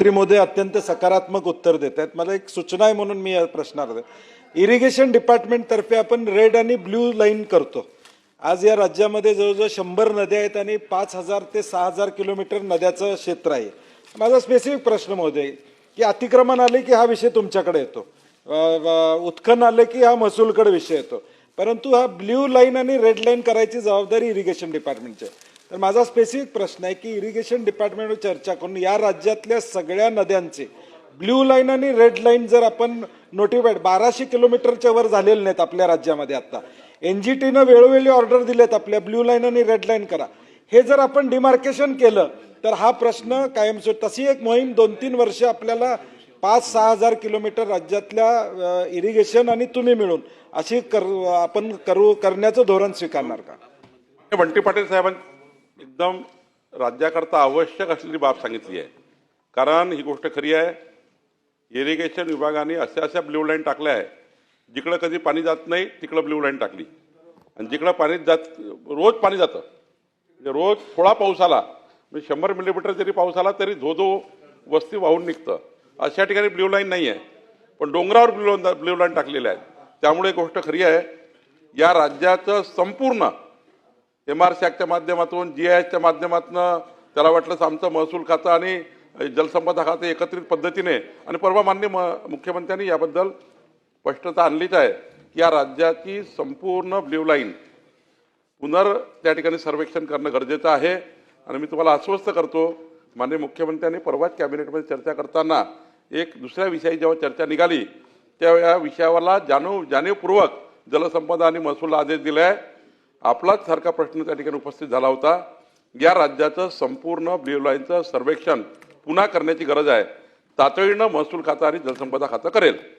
त्रिमोदे अत्यंत सकारात्मक उत्तर देत आहेत मला एक सूचना आहे म्हणून मी या प्रश्नार्थ इरिगेशन डिपार्टमेंटतर्फे आपण रेड आणि ब्ल्यू लाईन करतो. आज या राज्यामध्ये जवळजवळ शंभर नद्या आहेत आणि पाच हजार ते सहा हजार किलोमीटर नद्याचं क्षेत्र आहे. माझा स्पेसिफिक प्रश्न महोदय की अतिक्रमण आले की हा विषय तुमच्याकडे येतो. उत्खन आले उत्खनन की हा महसूलकडे विषय येतो. परंतु हा ब्ल्यू लाईन आणि रेड लाईन करायची जबाबदारी इरिगेशन डिपार्टमेंटची आहे. तर माझा स्पेसिफिक प्रश्न आहे की इरिगेशन डिपार्टमेंटवर चर्चा करून या राज्यातल्या सगळ्या नद्यांचे ब्ल्यू लाईन आणि रेड लाईन जर आपण नोटिफाईड बाराशे किलोमीटरच्या वर झालेले नाहीत आपल्या राज्यामध्ये आता. एन जी टीनं वेळोवेळी ऑर्डर दिलेत आपल्या ब्ल्यू लाईन आणि रेड लाईन करा. हे जर आपण डिमार्केशन केलं तर हा प्रश्न कायमस्व तशी एक मोहीम दोन तीन वर्ष आपल्याला पाच सहा हजार किलोमीटर राज्यातल्या इरिगेशन आणि तुम्ही मिळून अशी कर आपण करू करण्याचं धोरण स्वीकारणार का? बंटी पाटील साहेबांनी एकदम राज्याकरता आवश्यक असलेली बाब सांगितली आहे. कारण ही गोष्ट खरी आहे इरिगेशन विभागाने अशा अशा ब्ल्यू लाईन टाकल्या आहे जिकडं कधी पाणी जात नाही तिकडं ब्ल्यू लाईन टाकली. आणि जिकडं पाणी जात रोज पाणी जातं. म्हणजे रोज थोडा पाऊस आला म्हणजे शंभर मिलीमीटर जरी पाऊस आला तरी धो धो वस्ती वाहून निघतं. अशा ठिकाणी ब्ल्यू लाईन नाही आहे पण डोंगरावर ब्ल्यू ब्ल्यू लाईन टाकलेल्या आहेत. त्यामुळे गोष्ट खरी आहे या राज्याचं संपूर्ण एम आर सी ॲक्टच्या माध्यमातून जी आय एसच्या माध्यमातून त्याला वाटलंच आमचं महसूल खातं आणि जलसंपदा खातं एकत्रित पद्धतीने आणि परवा मान्य म मुख्यमंत्र्यांनी याबद्दल स्पष्टता आणलीच आहे की या राज्याची संपूर्ण ब्ल्यू लाईन पुनर् त्या ठिकाणी सर्वेक्षण करणं गरजेचं आहे. आणि मी तुम्हाला आश्वस्त करतो माननीय मुख्यमंत्र्यांनी परवाच कॅबिनेटमध्ये चर्चा करताना एक दुसऱ्या विषयी जेव्हा चर्चा निघाली तेव्हा या विषयावरला जाणीव जाणीवपूर्वक जलसंपदा आणि महसूल आदेश दिला आहे आपलाच सारखा प्रश्न त्या ठिकाणी उपस्थित झाला होता. या राज्याचं संपूर्ण ब्ल्यू लाईनचं सर्वेक्षण पुन्हा करण्याची गरज आहे. तातडीनं महसूल खातं आणि जलसंपदा खातं करेल.